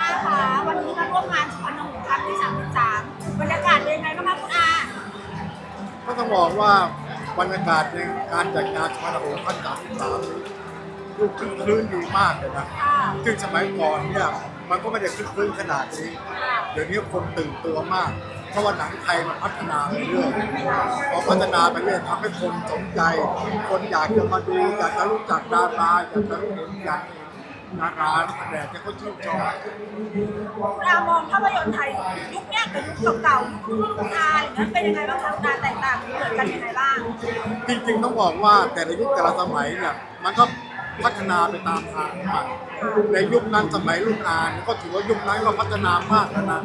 อาคะวันนี้มาร่วมงานสุพรรณหงส์ครั้งที่33บรรยากาศเป็นยังไงบ้างคะคุณอาก็ต้องบอกว่าบรรยากาศในการจัดงานสุพรรณหงส์พันสามสามดูคลึกคลื้นดีมากเลยนะค่ะซึ่งสมัยก่อนเนี่ย มันก็ไม่ได้คลึกคลื้นขนาดนี้ เดี๋ยวนี้คนตื่นตัวมากเพราะว่าหนังไทยมันพัฒนาไปเรื่อยพอพัฒนาไปเรื่อยทำให้คนสนใจ คนอยากจะมาดูอยากจะรู้จักดาราอยากจะรู้เห็นอยากเห็นดาราแต่ที่เขาชื่นชอบคุณอามองภาพยนตร์ไทยยุคเนี้ยกับยุคเก่าๆยุครุ่นคุณอาอย่างนั้นเป็นยังไงบ้างคะคุณอาแตกต่างเหมือนกันยังไงบ้าง จริงๆต้องบอกว่าแต่ละยุคแต่ละสมัยเนี่ยมันก็ พัฒนาไปตามทางมันในยุคนั้นสมัยรุ่นอานก็ถือว่ายุคนั้นก็พัฒนามากนะ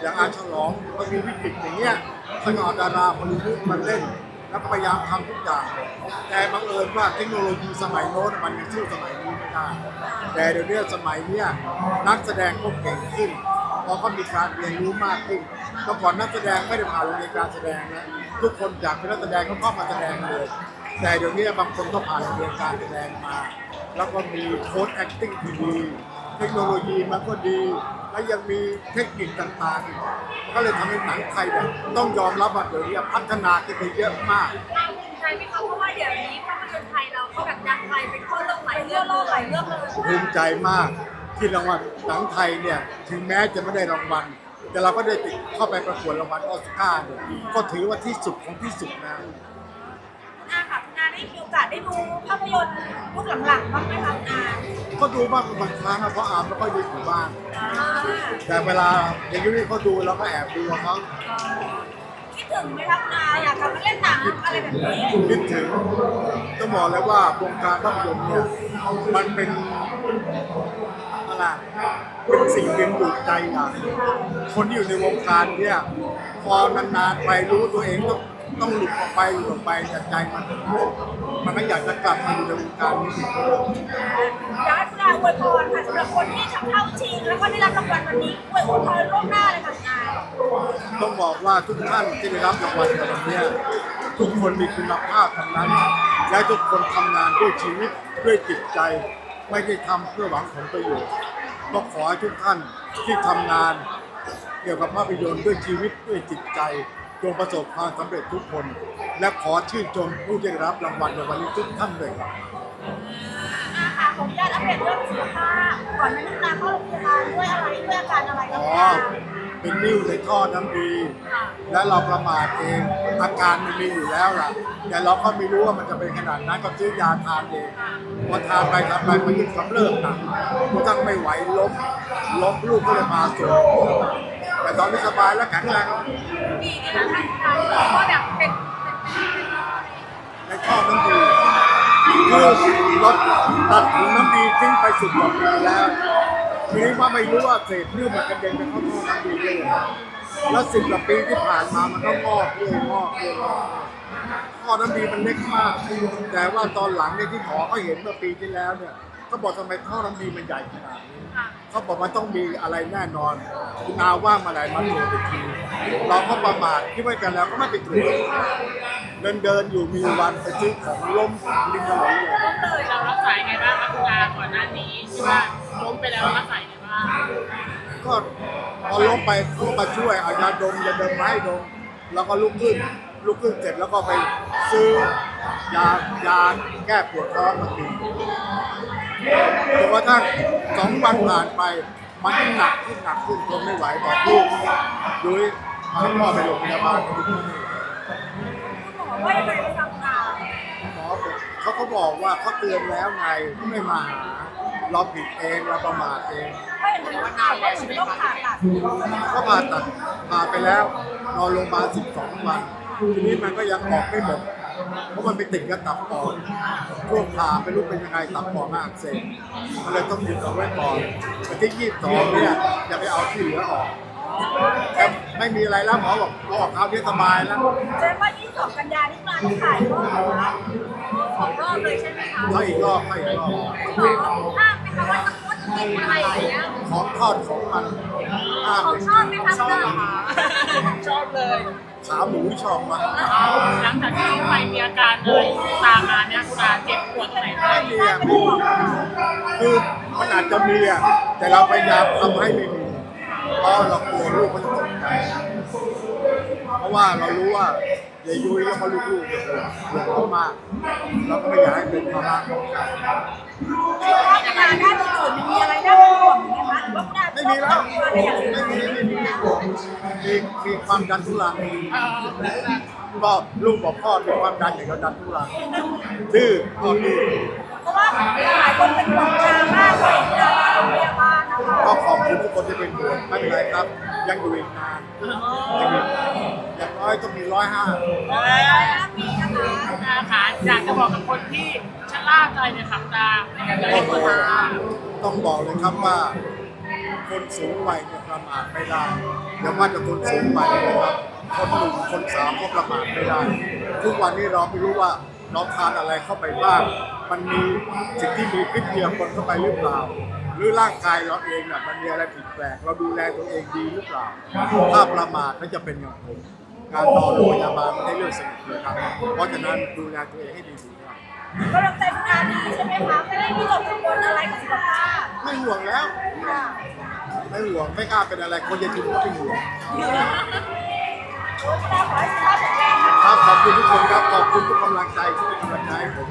อย่างอานฉลองก็มีวิกฤตอย่างเงี้ยก็เอาดาราคนนี้มาเล่น แล้วก็พยายามทำทุกอย่าง แต่บังเอิญว่าเทคโนโลยีสมัยโน้นมันยังสู้สมัยนี้ไม่ได้แต่เดี๋ยวนี้สมัยเนี้ยนักแสดงก็เก่งขึ้นเพราะเขามีการเรียนรู้มากขึ้นเมื่อก่อนนักแสดงไม่ได้ผ่านโรงเรียนการแสดงนะทุกคนอยากเป็นนักแสดงก็เข้ามาแสดงเลย แต่เดี๋ยวนี้บางคนก็ผ่านโรงเรียนการแสดงมา แล้วก็มีโค้ด acting ที่ดี เทคโนโลยีมันก็ดี และยังมีเทคนิคต่างๆก็เลยทำให้หนังไทยเนี่ยต้องยอมรับว่าเดี๋ยวนี้พัฒนาขึ้นไปเยอะมากใช่ไหมคะเพราะว่าเดี๋ยวนี้ภาพยนตร์ไทยเราก็แบบดังไกลไปทั่วโลกหลายเรื่องโลกหลายเรื่องเลยภูมิใจมากที่รางวัลหนังไทยเนี่ยถึงแม้จะไม่ได้รางวัล แต่เราก็ได้ติดเข้าไปประกวดรางวัลออสการ์เนี่ยก็ถือว่าที่สุดของที่สุดนะคุณอาค่ะคุณอา ได้มีโอกาสได้ดูภาพยนตร์ยุคหลังๆบ้างไหมคะคุณอาก็ดูบ้างบางครั้งนะเพราะอามไม่ค่อยได้อยู่บ้าน อ่าแต่เวลาอย่างนี้เขาดูเราก็แอบดูกับเขาคิดถึงไหมคะคุณอาอยากกลับมาเล่นหนังอะไรแบบนี้คิดถึงต้องบอกเลยว่าวงการภาพยนตร์เนี่ยมันเป็นอะไรเป็นสิ่งดึงดูดใจอย่างหนึ่งคนที่อยู่ในวงการเนี่ยพอนานๆไปรู้ตัวเองต้อง ต้องหลุดออกไปหลุดออกไปจากใจมันมันก็อยากจะกลับมาอยู่ในวงการนี้อีกอยากให้คุณอาอวยพรค่ะสำหรับคนที่ทำเข้าชิงแล้วก็ได้รับรางวัลวันนี้อวยพรล่วงหน้าเลยค่ะคุณอาต้องบอกว่าทุกท่านที่ได้รับรางวัลในวันนี้ทุกคนมีคุณภาพทั้งนั้น และทุกคนทำงานด้วยชีวิตด้วยจิตใจ ไม่ได้ทำเพื่อหวังผลประโยชน์ก็ขอให้ทุกท่านที่ทำงาน เกี่ยวกับภาพยนตร์ด้วยชีวิตด้วยจิตใจ จงประสบความสำเร็จทุกคน และขอชื่นชมผู้ที่ได้รับรางวัลในวันนี้ทุกท่านเลยครับอาค่ะผมญาตอัปเดตเรื่องสุขภาพก่อนหน้านี้คุณอาเข้าโรงพยาบาลด้วยอะไรด้วยอาการอะไรอ๋บ้าองคะเป็นนิ้วในท่อน้ำดี และเราประมาทเองอาการมันมีอยู่แล้วล่ะ แต่เราก็ไม่รู้ว่ามันจะเป็นขนาดนั้นก็ซื้อยาทานเองพอทานไปทานไปมันยิ่งกำเริบหนักกระทั่งไม่ไหวล้มล้มลูกก็เลยมาส่ง แต่ตอนนี้สบายแล้วแข็งแรงแล้วดีนะคะคุณอาเพราะว่าแบบเป็นในท่อน้ำดีคือรถตัดถุงน้ำดีทิ้งไปสิบกว่าปีแล้วทีนี้ว่าไม่รู้ว่าเศษนิ้วมันกระเด็นไปเข้าท่อน้ำดีได้ยังไงแล้วสิบกว่าปีที่ผ่านมามันก็งอกเรื่อยงอกเรื่อยงอกเรื่อยท่อน้ำดีมันเล็กมาก แต่ว่าตอนหลังเนี่ยที่หมอเขาเห็นเมื่อปีที่แล้วเนี่ย เขาบอกทำไมท่อน้ำดีมันใหญ่ขนาดนี้เขาบอกมันต้องมีอะไรแน่นอนคุณอาว่างมาไหนมาตรวจอีกทีเราก็ประมาทคิดไว้กันแล้วก็ไม่ไปตรวจเดินเดินๆอยู่มีวันไปซื้อของล้มริมถนนเลยล้มเลยเรารักษายังไงบ้างคะคุณอาก่อนหน้านี้ที่ว่าล้มไปแล้วรักษายังไงบ้างก็พอล้มไปเขามาช่วยเอายาดมยาดมมาให้ดมแล้วก็ลุกขึ้นลุกขึ้นเสร็จแล้วก็ไปซื้อยายาแก้ปวดท้องมากิน จนกระทั่งสองวันผ่านไป มันยิ่งหนักขึ้นหนักขึ้นทนไม่ไหวบอกลูกยุ้ยพาพ่อไปโรงพยาบาลคุณหมอว่ายังไงบ้างคะคุณอาหมอเขาก็บอกว่าเขาเตือนแล้วไงเขาไม่มาหาเราผิดเองเราประมาทเองถ้าอย่านั้นคุณอาก็ถึงต้องผ่าตัดก็ผ่าตัดผ่าไปแล้วนอนโรงพยาบาล12 วันทีนี้มันก็ยังออกไม่หมด เพราะมันไปติดกับตับอ่อนช่วงผ่าไม่รู้เป็นยังไงตับอ่อนมนอักเสบมันเลยต้องหยุดเอาไว้ก่อนวันที่22เนี่ยจะไปเอาที่เหลือออกแต่ไม่มีอะไรแล้วหมอบอกเอาออกเอาที่สบายแล้วแสดงว่า22กันยาที่คุณอาที่ถ่ายรอบเหรอคะของรอบเลยใช่ไหมคะเขาอีกรอบเขาอีกรอบคุณหมอห้ามไหมคะว่าต้องงดกินอะไรอย่างเงี้ยของทอดของมันห้ามของเลยชอบไหมคะคุณอาช อบเลยขาหมูชอบมากหลังจากที่ไปมีอาการอะไรตามวตรงไหนบ้างไม่มีอะคือมันอาจจะมีอะแต่เราพยายามทำให้ไม่มีเพราะเรากลัวลูกมันจะตกใจเพราะว่าเรารู้ว่ายายยุ้ยแล้วก็ลูกๆเนี่ยห่วงเขามากเราก็ไม่อยากให้เป็นภาระของใครในครอบครัวด้านอื่นๆมีอะไรน่าเป็นห่วงไหมคะหรือว่าคุณอาไม่มีแล้ว ความดันทุรังก็ลูกบอกพ่อมีความดันอย่างกับดันทุรังดื้อพ่อดื้อเพราะว่าหลายคนเป็นห่วงชามากเลยที่เราไปโรงพยาบาลนะคะก็ขอบคุณทุกคนที่เป็นห่วงไม่เป็นไรครับ ยังอยู่อีกนานยังอยู่อย่างน้อยต้องมีร้อยห้าร้อยห้าปีนะคะคุณอาขาอยากจะบอกกับคนที่ชะล่าใจเนี่ยครับตาห้โอ้โหคนตาต้องบอกเลยครับว่า คนสูงวัยเนี่ยประมาทไม่ได้อย่าว่าแต่คนสูงวัยนะครับคนหนุ่มคนสาวก็ประมาทไม่ได้ ทุกวันนี้เราไม่รู้ว่าเราทานอะไรเข้าไปบ้าง มันมีสิ่งที่มีพิษเจือปนเข้าไปหรือเปล่า หรือร่างกายเราเองน่ะมันมีอะไรผิดแปลก เราดูแลตัวเองดีหรือเปล่า ถ้าประมาทก็จะเป็นอย่างผมการนอนโรงพยาบาลไม่ได้เรื่องสนุกเลยครับเพราะฉะนั้นดูแลตัวเองให้ดีๆครับกำลังใจคุณอาดีใช่ไหมคะไม่ได้มีตกกังวลอะไรกับสุขภาพไม่ห่วงแล้ว ไม่ห่วงไม่กล้าเป็นอะไรคนจะกินก็ป็นห่วงครับขอบคุณทุกคนครับขอบคุณทุกกำลังใจที่เป็นกำลังใจให้ผม